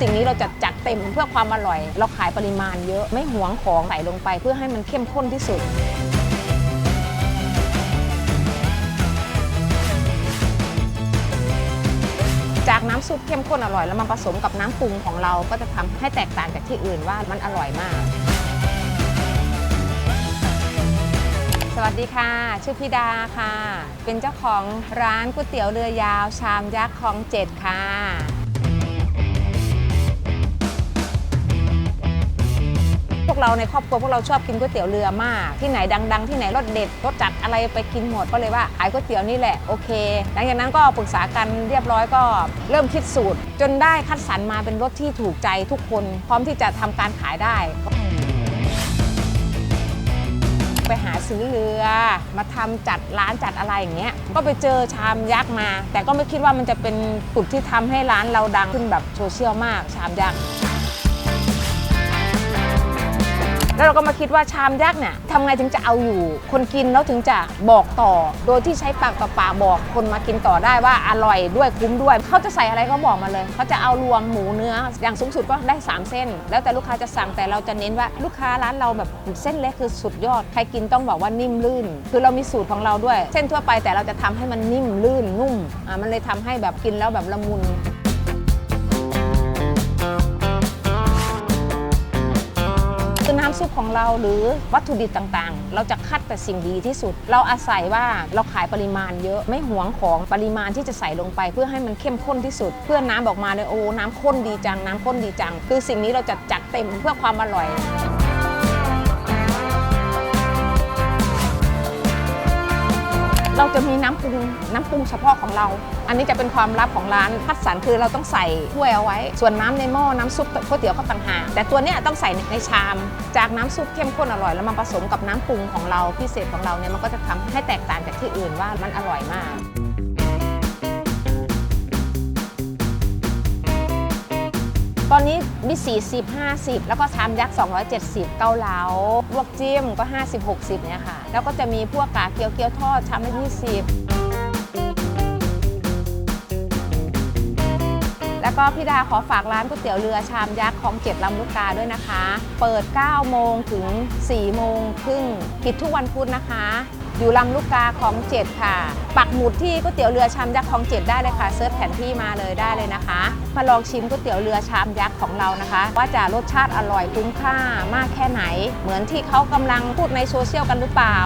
สิ่งนี้เราจะจัดเต็มเพื่อความอร่อย เราขายปริมาณเยอะไม่หวงของใส่ลงไป เพื่อให้มันเข้มข้นที่สุดจากน้ำซุปเข้มข้นอร่อยแล้วมาผสมกับน้ำปรุงของเราก็จะทำให้แตกต่างจากที่อื่นว่ามันอร่อยมาก สวัสดีค่ะ ชื่อพิดาค่ะ เป็นเจ้าของร้านก๋วยเตี๋ยวเรือยาว ชามยักษ์คลองเจ็ดค่ะ วกเราในครอบครัวพวกเราชอบกินก๋วยเตี๋ยวเรือมาก ที่ไหนดัง ๆ ที่ไหนรสเด็ดรสจัดอะไรไปกินหมดก็เลยว่าขายก๋วยเตี๋ยวนี่แหละโอเค หลังจากนั้นก็ปรึกษากันเรียบร้อยก็เริ่มคิดสูตร จนได้คัดสรรมาเป็นรสที่ถูกใจทุกคน พร้อมที่จะทำการขายได้ไปหาซื้อเรือมาทำจัดร้านจัดอะไรอย่างเงี้ยก็ไปเจอชามยักษ์มา แต่ก็ไม่คิดว่ามันจะเป็นจุดที่ทำให้ร้านเราดังขึ้นแบบโซเชียลมากชามยักษ์ แล้วเราก็มาคิดว่าชามยักษ์เนี่ยทำไงถึงจะเอาอยู่ คนกินแล้วถึงจะบอกต่อ โดยที่ใช้ปากต่อปากบอกคนมากินต่อได้ว่าอร่อยด้วยคุ้มด้วยเขาจะใส่อะไรก็บอกมาเลยเขาจะเอารวมหมูเนื้อ อย่างสูงสุดก็ได้ 3 เส้น แล้วแต่ลูกค้าจะสั่งแต่เราจะเน้นว่าลูกค้าร้านเราแบบเส้นเล็กคือสุดยอดใครกินต้องบอกว่านิ่มลื่น คือเรามีสูตรของเราด้วย เส้นทั่วไปแต่เราจะทำให้มันนิ่มลื่นนุ่มอ่ามันเลยทำให้แบบกินแล้วแบบละมุน ซุปของเราหรือวัตถุดิบต่างๆ เราจะคัดแต่สิ่งดีที่สุด เราอาศัยว่าเราขายปริมาณเยอะไม่หวงของปริมาณที่จะใส่ลงไป เพื่อให้มันเข้มข้นที่สุด เพื่อน้ำออกมาเลยโอ้น้ำข้นดีจังน้ำข้นดีจัง คือสิ่งนี้เราจะจัดเต็มเพื่อความอร่อย เราจะมีน้ำปรุงน้ำปรุงเฉพาะของเรา อันนี้จะเป็นความลับของร้านพัดสรรคือเราต้องใส่ถ้วยเอาไว้ ส่วนน้ำในหม้อน้ำซุปก๋วยเตี๋ยวก็ต่างหากแต่ตัวเนี้ยต้องใส่ในชาม จากน้ำซุปเข้มข้นอร่อย แล้วมาผสมกับน้ำปรุงของเราพิเศษของเราเนี่ยมันก็จะทำให้แตกต่างจากที่อื่นว่ามันอร่อยมาก ตอนนี้มี40 50 แล้วก็ชามยักษ์270 เกาเหลาลวกจิ้มก็ 50 60เนี่ยค่ะ แล้วก็จะมีพวกกาเกี๊ยวเกี๊ยวทอดชามละ20 แล้วก็พี่ดาขอฝากร้านก๋วยเตี๋ยวเรือชามยักษ์ของเจ็ดลำลูกกาด้วยนะคะ เปิด 9 โมงถึง 4 โมงครึ่งปิดทุกวันพุธนะคะ อยู่ลำลูกกาของเจ็ดค่ะ ปักหมุดที่ก๋วยเตี๋ยวเรือชามยักษ์ของเจ็ดได้เลยค่ะเซิร์ชแผนที่มาเลยได้เลยนะคะ มาลองชิมก๋วยเตี๋ยวเรือชามยักษ์ของเรานะคะ ว่าจะรสชาติอร่อยคุ้มค่ามากแค่ไหน เหมือนที่เขากำลังพูดในโซเชียลกันหรือเปล่า